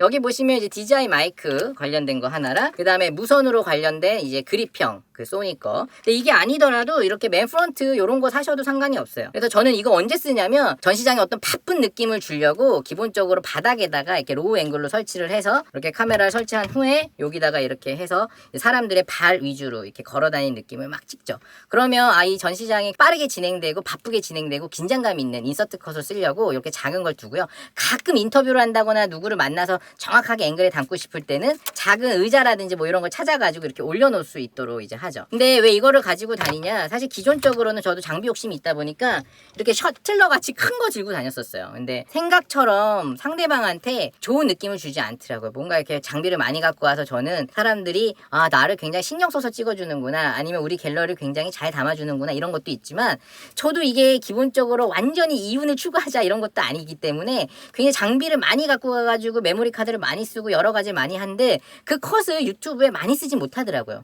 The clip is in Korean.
여기 보시면 이제 DJI 마이크 관련된 거 하나랑 그 다음에 무선으로 관련된 이제 그립형 그 소니 거. 근데 이게 아니더라도 이렇게 맨 프론트 이런 거 사셔도 상관이 없어요. 그래서 저는 이거 언제 쓰냐면 전시장에 어떤 바쁜 느낌을 주려고 기본적으로 바닥에다가 이렇게 로우 앵글로 설치를 해서 이렇게 카메라를 설치한 후에 여기다가 이렇게 해서 사람들의 발 위주로 이렇게 걸어다니는 느낌을 막 찍죠. 그러면 아 이 전시장이 빠르게 진행되고 바쁘게 진행되고 긴장감 있는 인서트 컷을 쓰려고 이렇게 작은 걸 두고요. 가끔 인터뷰를 한다거나 누구를 만나서 정확하게 앵글에 담고 싶을 때는 작은 의자라든지 뭐 이런 걸 찾아가지고 이렇게 올려놓을 수 있도록 이제 하죠. 근데 왜 이거를 가지고 다니냐? 사실 기존적으로는 저도 장비 욕심이 있다 보니까 이렇게 셔틀러 같이 큰 거 들고 다녔었어요. 근데 생각처럼 상대방한테 좋은 느낌을 주지 않더라고요. 뭔가 이렇게 장비를 많이 갖고 와서 저는 사람들이 아 나를 굉장히 신경 써서 찍어주는구나 아니면 우리 갤러리를 굉장히 잘 담아주는구나 이런 것도 있지만 저도 이게 기본적으로 완전히 이윤을 추구하자 이런 것도 아니기 때문에 굉장히 장비를 많이 갖고 가가지고 메모리 카드를 많이 쓰고 여러 가지 많이 한데 그 컷을 유튜브에 많이 쓰지 못하더라고요.